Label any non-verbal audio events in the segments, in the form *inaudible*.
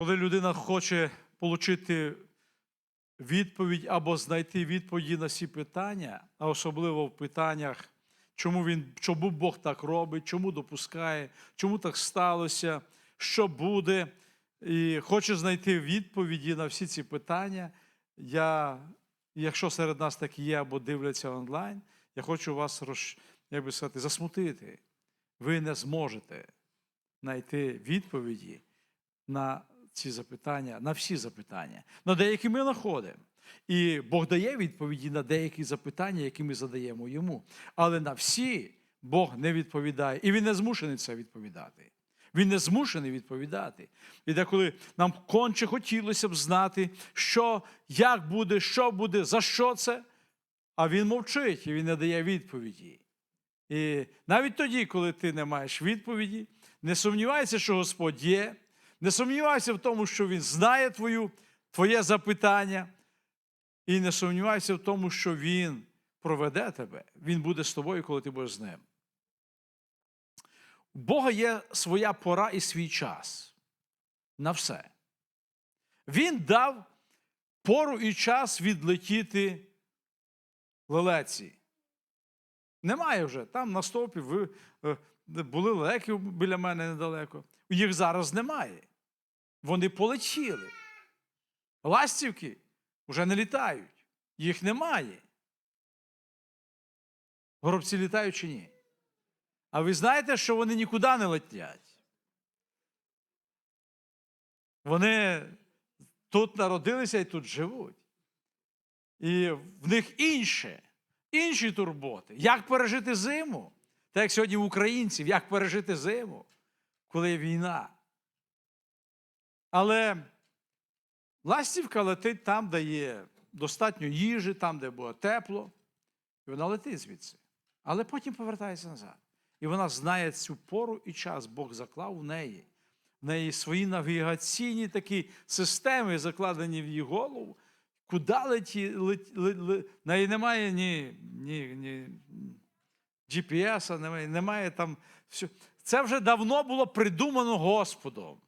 Коли людина хоче отримати відповідь або знайти відповіді на всі питання, а особливо в питаннях, чому, він, чому Бог так робить, чому допускає, чому так сталося, що буде, і хоче знайти відповіді на всі ці питання, я, якщо серед нас такі є або дивляться онлайн, я хочу вас роз, як би сказати, засмутити. Ви не зможете знайти відповіді на ці запитання, на всі запитання. На деякі ми знаходимо. І Бог дає відповіді на деякі запитання, які ми задаємо йому. Але на всі Бог не відповідає. І він не змушений це відповідати. Він не змушений відповідати. І деколи нам конче хотілося б знати, що, як буде, що буде, за що це. А він мовчить і він не дає відповіді. І навіть тоді, коли ти не маєш відповіді, не сумнівайся, що Господь є, не сумнівайся в тому, що Він знає твою, твоє запитання, і не сумнівайся в тому, що Він проведе тебе, Він буде з тобою, коли ти будеш з ним. У Бога є своя пора і свій час на все. Він дав пору і час відлетіти лелеці. Немає вже. Там на стовпі ви, е, були лелеки біля мене недалеко. Їх зараз немає. Вони полетіли. Ластівки вже не літають. Їх немає. Горобці літають чи ні? А ви знаєте, що вони нікуди не летять? Вони тут народилися і тут живуть. І в них інше, інші турботи. Як пережити зиму? Так як сьогодні в українців, як пережити зиму, коли є війна. Але ластівка летить там, де є достатньо їжі, там, де було тепло, і вона летить звідси. Але потім повертається назад. І вона знає цю пору і час, Бог заклав в неї. В неї свої навігаційні такі системи, закладені в її голову. Куди леті, лет, лет, лет, неї немає ні, ні, ні GPS, немає, немає там. Все. Це вже давно було придумано Господом.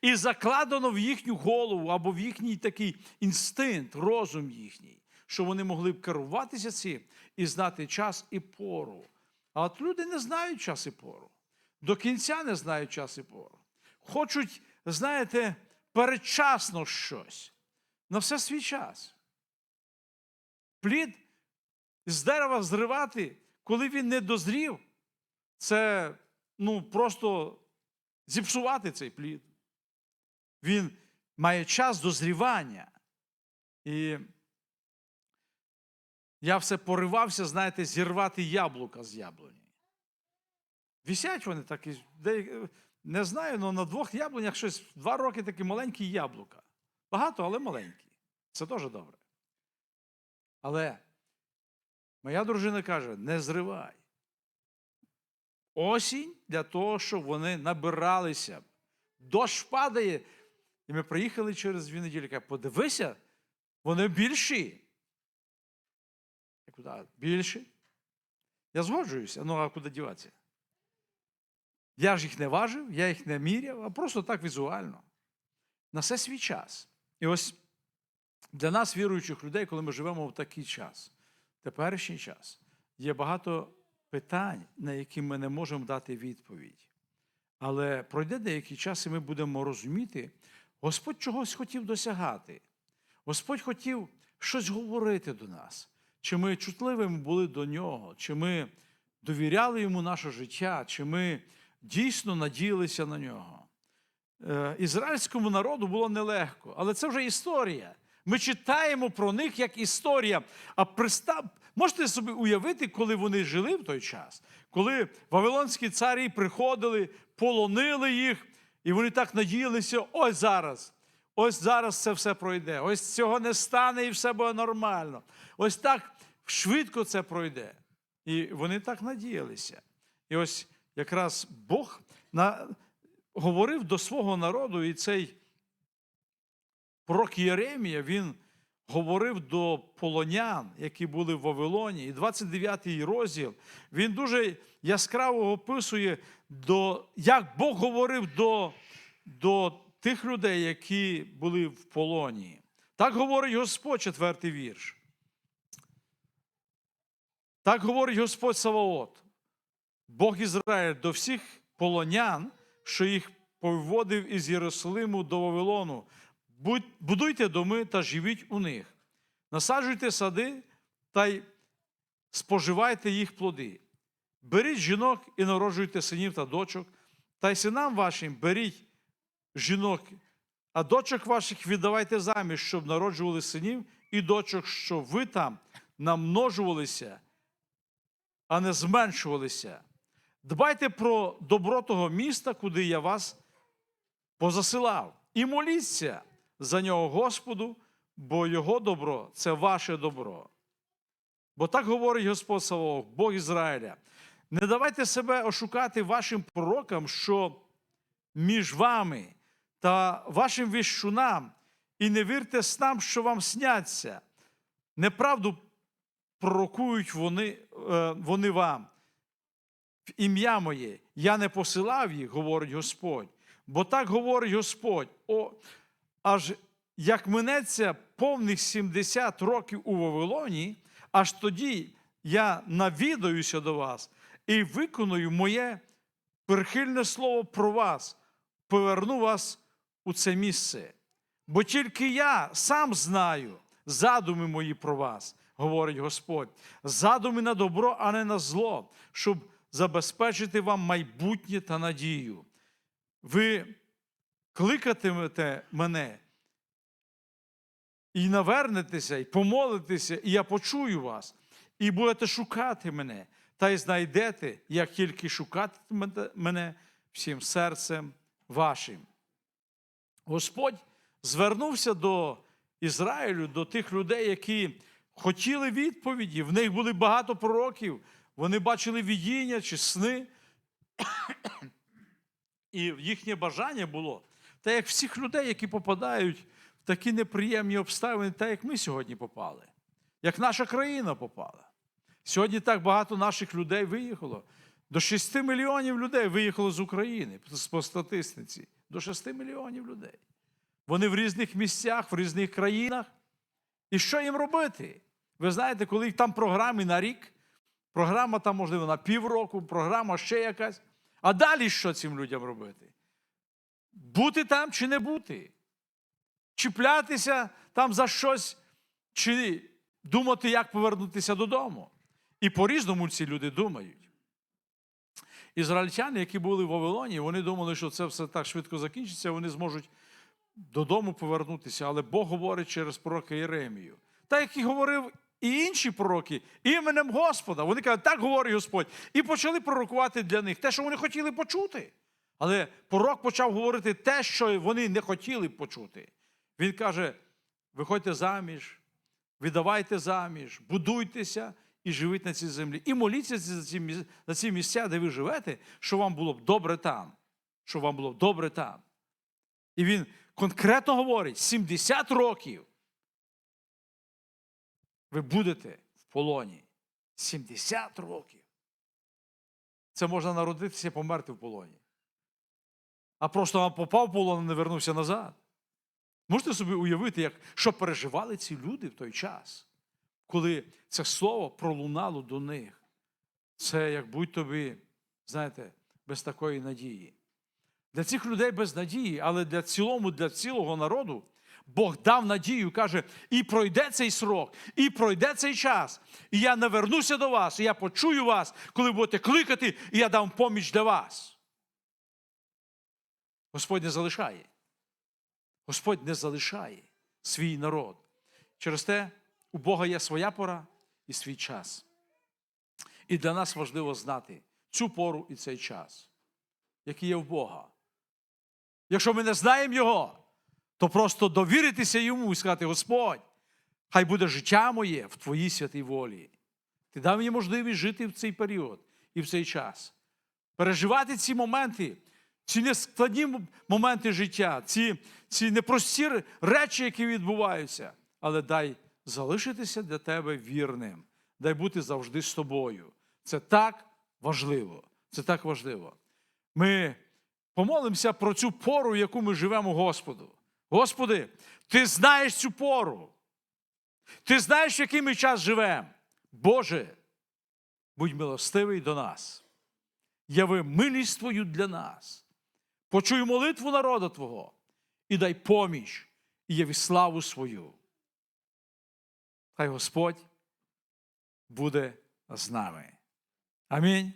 І закладено в їхню голову або в їхній такий інстинкт, розум їхній, що вони могли б керуватися цим і знати час і пору. А от люди не знають час і пору. До кінця не знають час і пору. Хочуть, знаєте, передчасно щось. На все свій час. Плід з дерева зривати, коли він не дозрів, це ну, просто зіпсувати цей плід. Він має час дозрівання. І я все поривався, знаєте, зірвати яблука з яблуні. Вісять вони такі, не знаю, але на двох яблунях щось два роки такі маленькі яблука. Багато, але маленькі. Це теж добре. Але моя дружина каже: не зривай. Осінь для того, щоб вони набиралися. Дощ падає. І ми приїхали через дві неділі. Каже, подивися, вони більші. Я куди? Більші? Я згоджуюся, ну а куди діватися? Я ж їх не важив, я їх не міряв, а просто так візуально. На все свій час. І ось для нас, віруючих людей, коли ми живемо в такий час, теперішній час, є багато питань, на які ми не можемо дати відповідь. Але пройде деякий час, і ми будемо розуміти, Господь чогось хотів досягати. Господь хотів щось говорити до нас. Чи ми чутливими були до нього, чи ми довіряли йому наше життя, чи ми дійсно надіялися на нього. Е, Ізраїльському народу було нелегко, але це вже історія. Ми читаємо про них як історія. А пристав... можете собі уявити, коли вони жили в той час, коли вавилонські царі приходили, полонили їх, і вони так надіялися, ось зараз. Ось зараз це все пройде. Ось цього не стане і все буде нормально. Ось так швидко це пройде. І вони так надіялися. І ось якраз Бог на... говорив до свого народу, і цей пророк Єремія, він говорив до полонян, які були в Вавилоні. І 29-й розділ він дуже яскраво описує, до, як Бог говорив до, до тих людей, які були в полоні. Так говорить Господь, четвертий вірш. Так говорить Господь Саваот, Бог Ізраїль до всіх полонян, що їх поводив із Єрусалиму до Вавилону. Будуйте доми та живіть у них. Насаджуйте сади та й споживайте їх плоди. Беріть жінок і народжуйте синів та дочок, та й синам вашим беріть жінок, а дочок ваших віддавайте заміж, щоб народжували синів і дочок, щоб ви там намножувалися, а не зменшувалися. Дбайте про добро того міста, куди я вас позасилав, і моліться за нього Господу, бо його добро це ваше добро. Бо так говорить Господь Саваоф, Бог Ізраїля. Не давайте себе ошукати вашим пророкам, що між вами та вашим віщунам, і не вірте снам, що вам сняться. Неправду пророкують вони, е, вони вам. В ім'я моє, я не посилав їх, говорить Господь. Бо так говорить Господь, о, аж як минеться повних 70 років у Вавилоні, аж тоді я навідаюся до вас і виконую моє прихильне слово про вас, поверну вас у це місце. Бо тільки я сам знаю задуми мої про вас, говорить Господь, задуми на добро, а не на зло, щоб забезпечити вам майбутнє та надію. Ви кликатимете мене і навернетеся, і помолитеся, і я почую вас, і будете шукати мене, та й знайдете, як тільки шукатимете мене всім серцем вашим. Господь звернувся до Ізраїлю, до тих людей, які хотіли відповіді. В них були багато пророків, вони бачили видіння чи сни. *coughs* І їхнє бажання було, та як всіх людей, які попадають в такі неприємні обставини, так як ми сьогодні попали, як наша країна попала. Сьогодні так багато наших людей виїхало. До 6 мільйонів людей виїхало з України по статистиці. До 6 мільйонів людей. Вони в різних місцях, в різних країнах. І що їм робити? Ви знаєте, коли там програми на рік, програма там, можливо, на півроку, програма ще якась. А далі що цим людям робити? Бути там чи не бути? Чіплятися там за щось, чи думати, як повернутися додому. І по-різному ці люди думають. Ізраїльтяни, які були в Вавилоні, вони думали, що це все так швидко закінчиться, вони зможуть додому повернутися. Але Бог говорить через пророка Єремію. Так як і говорив і інші пророки іменем Господа. Вони кажуть, так говорить Господь. І почали пророкувати для них те, що вони хотіли почути. Але пророк почав говорити те, що вони не хотіли почути. Він каже: виходьте заміж, віддавайте заміж, будуйтеся і живіть на цій землі. І моліться за ці, місця, де ви живете, що вам було б добре там. Що вам було б добре там. І він конкретно говорить: 70 років ви будете в полоні. 70 років. Це можна народитися і померти в полоні. А просто вам попав полон і не вернувся назад. Можете собі уявити, як, що переживали ці люди в той час, коли це слово пролунало до них. Це як будь тобі, знаєте, без такої надії. Для цих людей без надії, але для цілому, для цілого народу Бог дав надію, каже, і пройде цей срок, і пройде цей час. І я навернуся до вас, і я почую вас, коли будете кликати, і я дам поміч для вас. Господь не залишає. Господь не залишає свій народ. Через те у Бога є своя пора і свій час. І для нас важливо знати цю пору і цей час, який є в Бога. Якщо ми не знаємо Його, то просто довіритися йому і сказати: Господь, хай буде життя моє в Твоїй святій волі. Ти дав мені можливість жити в цей період і в цей час, переживати ці моменти, ці нескладні моменти життя, ці, ці непрості речі, які відбуваються. Але дай залишитися для тебе вірним, дай бути завжди з тобою. Це так важливо. Це так важливо. Ми помолимося про цю пору, в яку ми живемо Господу. Господи, Ти знаєш цю пору. Ти знаєш, в який ми час живемо. Боже, будь милостивий до нас. Яви милість Твою для нас. Почуй молитву народа Твого і дай поміч і яві славу свою. Хай Господь буде з нами. Амінь.